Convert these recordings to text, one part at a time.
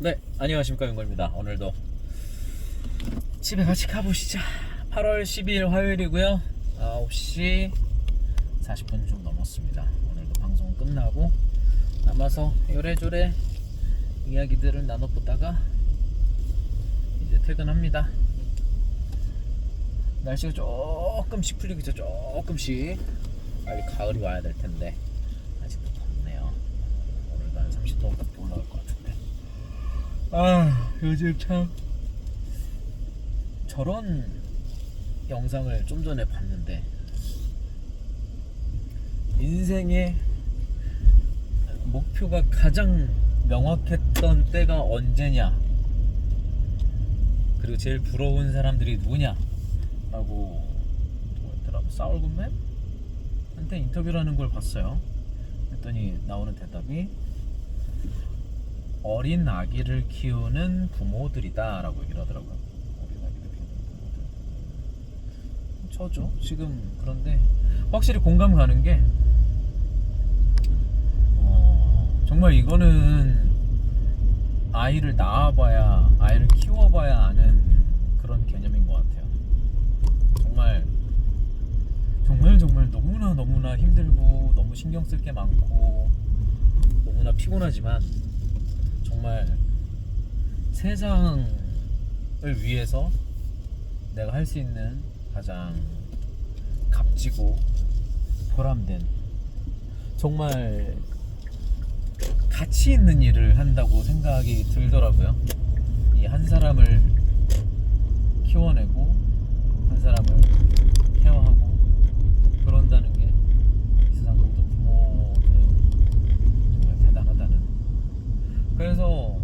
네, 안녕하십니까 윤걸입니다. 오늘도 집에 같이 가보시죠. 8월 12일 화요일이고요. 9시 40분 좀 넘었습니다. 오늘도 방송 끝나고 남아서 요래조래 이야기들을 나눠보다가 이제 퇴근합니다. 날씨가 조금씩 풀리고 있죠. 조금씩 빨리 가을이 와야 될 텐데 아직도 덥네요. 오늘도 한 30도 밖에 올라갈 것 같은데. 아 요즘 참. 저런 영상을 좀 전에 봤는데 인생의 목표가 가장 명확했던 때가 언제냐? 그리고 제일 부러운 사람들이 누구냐? 라고 누구였더라 사울굿맨? 한테 인터뷰를 하는 걸 봤어요. 했더니 나오는 대답이 어린 아기를 키우는 부모들이다 라고 얘기를 하더라고요. 어린 아기를 키우는 부모들. 저죠. 지금 그런데 확실히 공감 가는 게 어, 정말 이거는 아이를 낳아봐야 아이를 키워봐야 아는 그런 개념인 것 같아요. 정말 정말 정말 너무나 너무나 힘들고 너무 신경 쓸 게 많고 너무나 피곤하지만 정말 세상을 위해서 내가 할 수 있는 가장 값지고 보람된 정말 가치 있는 일을 한다고 생각이 들더라고요. 이 한 사람을 키워내고 한 사람을 케어하고 그런다는 게 이 세상 모든 부모들은 정말 대단하다는 그래서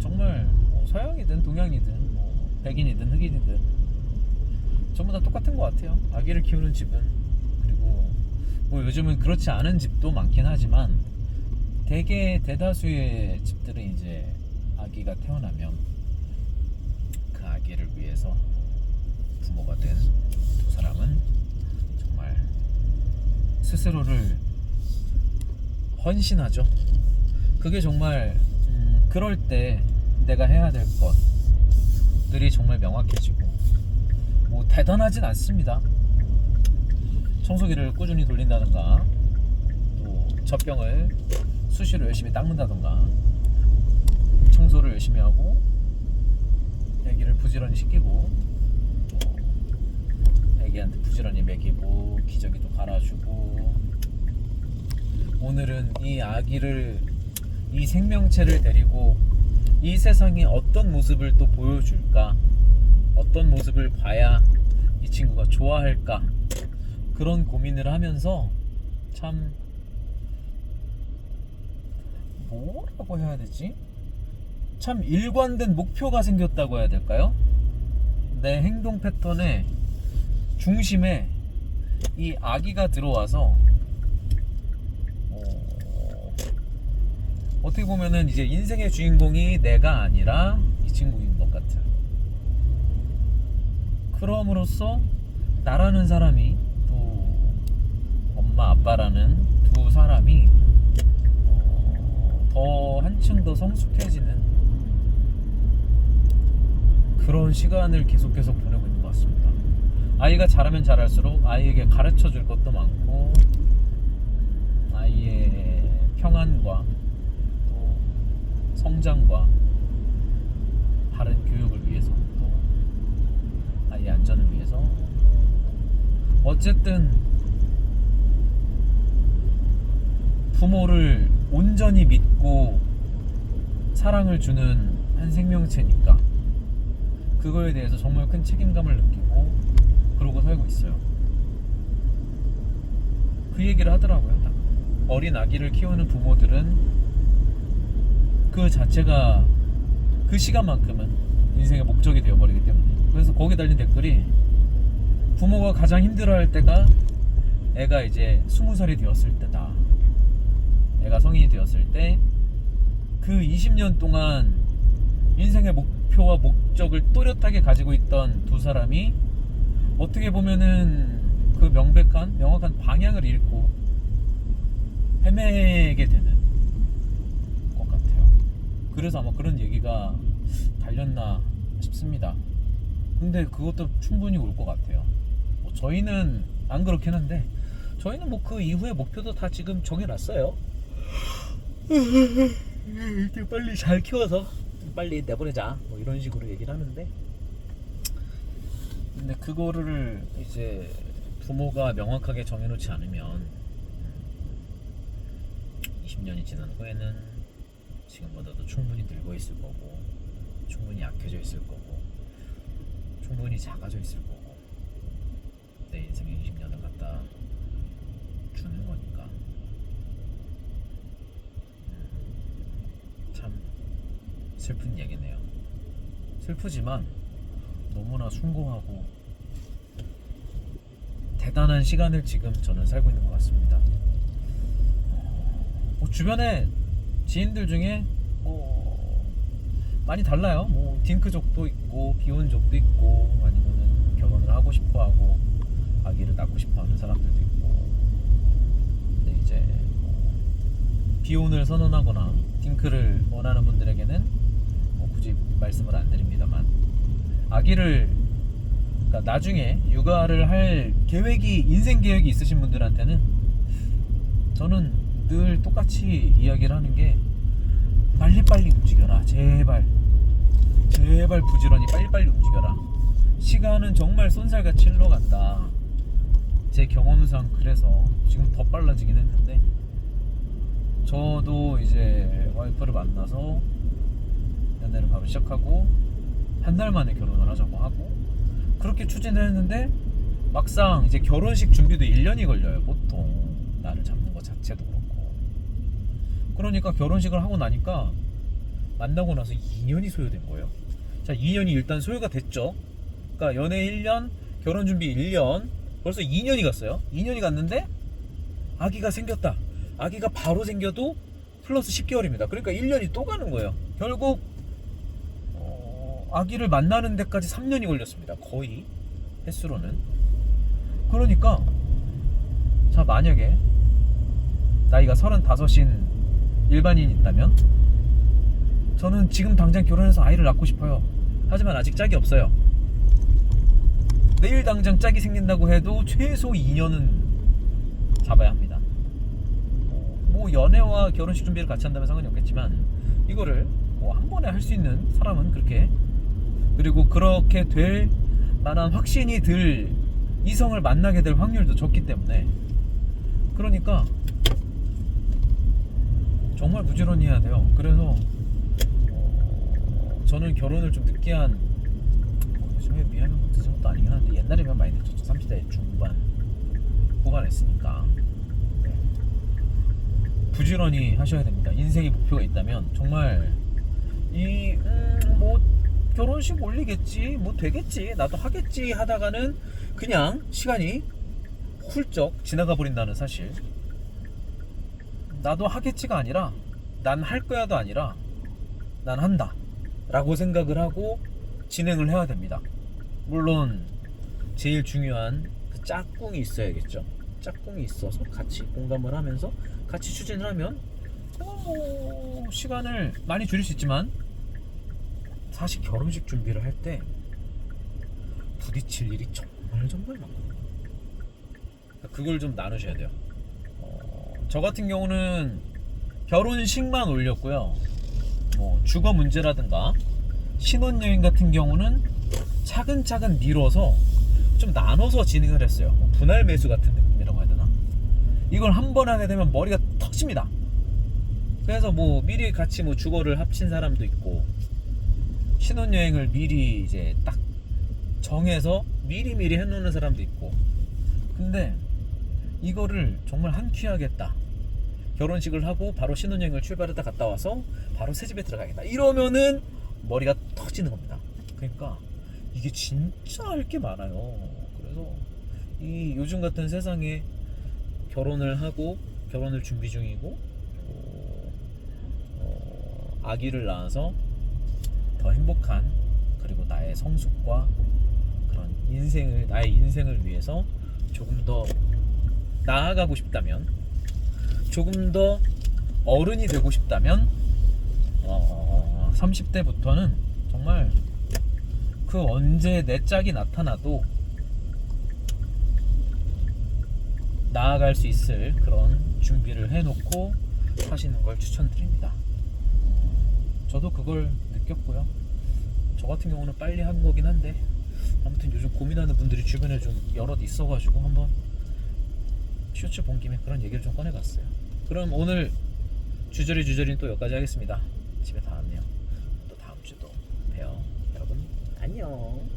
정말 뭐 서양이든 동양이든 뭐 백인이든 흑인이든 전부 다 똑같은 것 같아요. 아기를 키우는 집은 그리고 뭐 요즘은 그렇지 않은 집도 많긴 하지만 대개 대다수의 집들은 이제 아기가 태어나면 그 아기를 위해서 부모가 된 두 사람은 정말 스스로를 헌신하죠. 그게 정말 음, 그럴 때 내가 해야 될 것들이 정말 명확해지고 뭐 대단하진 않습니다. 청소기를 꾸준히 돌린다든가 또 젖병을 수시로 열심히 닦는다든가 청소를 열심히 하고 애기를 부지런히 씻기고 또 애기한테 부지런히 먹이고 기저귀도 갈아주고 오늘은 이 아기를 이 생명체를 데리고 이 세상에 어떤 모습을 또 보여줄까 어떤 모습을 봐야 이 친구가 좋아할까 그런 고민을 하면서 참 뭐라고 해야 되지? 참 일관된 목표가 생겼다고 해야 될까요? 내 행동 패턴의 중심에 이 아기가 들어와서 어, 어떻게 보면은 이제 인생의 주인공이 내가 아니라 이 친구인 것 같은. 그럼으로써 나라는 사람이 또 엄마 아빠라는 두 사람이 어, 더 한층 더 성숙해지는 그런 시간을 계속해서 보내고 있는 것 같습니다. 아이가 자라면 자랄수록 아이에게 가르쳐 줄 것도 많고 아이의 평안과 또 성장과 바른 교육을 위해서 또 아이의 안전을 위해서 어쨌든 부모를 온전히 믿고 사랑을 주는 한 생명체니까 그거에 대해서 정말 큰 책임감을 느끼고 그러고 살고 있어요. 그 얘기를 하더라고요. 딱. 어린 아기를 키우는 부모들은 그 자체가 그 시간만큼은 인생의 목적이 되어버리기 때문에 그래서 거기 달린 댓글이 부모가 가장 힘들어할 때가 애가 이제 스무 살이 되었을 때다. 애가 성인이 되었을 때 그 20년 동안 인생의 목표와 목적을 또렷하게 가지고 있던 두 사람이 어떻게 보면은 그 명백한 명확한 방향을 잃고 헤매게 되는. 그래서 아마 그런 얘기가 달렸나 싶습니다. 근데 그것도 충분히 올 것 같아요. 뭐 저희는 안 그렇긴 한데 저희는 뭐 그 이후의 목표도 다 지금 정해놨어요. 이렇게 빨리 잘 키워서 빨리 내보내자 뭐 이런 식으로 얘기를 하는데 근데 그거를 이제 부모가 명확하게 정해놓지 않으면 20년이 지난 후에는 지금보다도 충분히 늙어 있을 거고 충분히 약해져 있을 거고 충분히 작아져 있을 거고 내 인생의 20년을 갖다 주는 거니까. 음, 참 슬픈 얘기네요. 슬프지만 너무나 숭고하고 대단한 시간을 지금 저는 살고 있는 것 같습니다. 뭐 주변에 지인들 중에 뭐 많이 달라요. 뭐 딩크족도 있고 비혼족도 있고 아니면은 결혼을 하고 싶어하고 아기를 낳고 싶어하는 사람들도 있고. 근데 이제 뭐 비혼을 선언하거나 딩크를 원하는 분들에게는 뭐 굳이 말씀을 안 드립니다만 아기를 그러니까 나중에 육아를 할 계획이 인생 계획이 있으신 분들한테는 저는 늘 똑같이 이야기를 하는 게 빨리빨리 움직여라. 제발. 제발 부지런히 빨리빨리 움직여라. 시간은 정말 쏜살같이 흘러간다. 제 경험상 그래서 지금 더 빨라지긴 했는데 저도 이제 와이프를 만나서 연애를 바로 시작하고 한 달 만에 결혼을 하자고 하고 그렇게 추진을 했는데 막상 이제 결혼식 준비도 1년이 걸려요 보통. 나를 잡는 것 자체도 그렇고 그러니까 결혼식을 하고 나니까 만나고 나서 2년이 소요된 거예요. 자 2년이 일단 소요가 됐죠. 그러니까 연애 1년 결혼 준비 1년 벌써 2년이 갔어요. 2년이 갔는데 아기가 생겼다. 아기가 바로 생겨도 플러스 10개월입니다. 그러니까 1년이 또 가는 거예요. 결국 어, 아기를 만나는 데까지 3년이 걸렸습니다. 거의 횟수로는. 그러니까 자 만약에 나이가 35인 일반인이 있다면 저는 지금 당장 결혼해서 아이를 낳고 싶어요. 하지만 아직 짝이 없어요. 내일 당장 짝이 생긴다고 해도 최소 2년은 잡아야 합니다. 뭐, 뭐 연애와 결혼식 준비를 같이 한다면 상관이 없겠지만 이거를 뭐 한 번에 할 수 있는 사람은 그렇게 그리고 그렇게 될 만한 확신이 들 이성을 만나게 될 확률도 적기 때문에 그러니까 정말 부지런히 해야 돼요. 그래서 어, 저는 결혼을 좀 늦게 한 뭐, 요즘에 비하면 뭐 늦은 것도 아니긴 한데 옛날이면 많이 늦었죠. 30대 중반 후반 했으니까 네. 부지런히 하셔야 됩니다. 인생의 목표가 있다면 정말 이뭐 결혼식 올리겠지 뭐 되겠지 나도 하겠지 하다가는 그냥 시간이 훌쩍 지나가 버린다는 사실 나도 하겠지가 아니라 난 할 거야도 아니라 난 한다 라고 생각을 하고 진행을 해야 됩니다. 물론 제일 중요한 그 짝꿍이 있어야겠죠. 짝꿍이 있어서 같이 공감을 하면서 같이 추진을 하면 어, 뭐 시간을 많이 줄일 수 있지만 사실 결혼식 준비를 할 때 부딪힐 일이 정말 정말 많거든요. 그걸 좀 나누셔야 돼요. 어, 저 같은 경우는 결혼식만 올렸고요. 뭐 주거 문제라든가 신혼여행 같은 경우는 차근차근 미뤄서 좀 나눠서 진행을 했어요. 뭐 분할 매수 같은 느낌이라고 해야 되나? 이걸 한 번 하게 되면 머리가 터집니다. 그래서 뭐 미리 같이 뭐 주거를 합친 사람도 있고 신혼여행을 미리 이제 딱 정해서 미리미리 해놓는 사람도 있고 근데 이거를 정말 한끼 하겠다. 결혼식을 하고 바로 신혼여행을 출발했다 갔다 와서 바로 새 집에 들어가겠다. 이러면은 머리가 터지는 겁니다. 그러니까 이게 진짜 할 게 많아요. 그래서 이 요즘 같은 세상에 결혼을 하고 결혼을 준비 중이고 또, 어, 아기를 낳아서 더 행복한 그리고 나의 성숙과 그런 인생을 나의 인생을 위해서 조금 더 나아가고 싶다면 조금 더 어른이 되고 싶다면 어, 30대부터는 정말 그 언제 내 짝이 나타나도 나아갈 수 있을 그런 준비를 해놓고 하시는 걸 추천드립니다. 저도 그걸 느꼈고요. 저 같은 경우는 빨리 한 거긴 한데 아무튼 요즘 고민하는 분들이 주변에 좀 여럿 있어가지고 한번 쇼츠 본 김에 그런 얘기를 좀 꺼내봤어요. 그럼 오늘 주저리 주저리는 또 여기까지 하겠습니다. 집에 다 왔네요. 또 다음 주도 봬요. 여러분 안녕.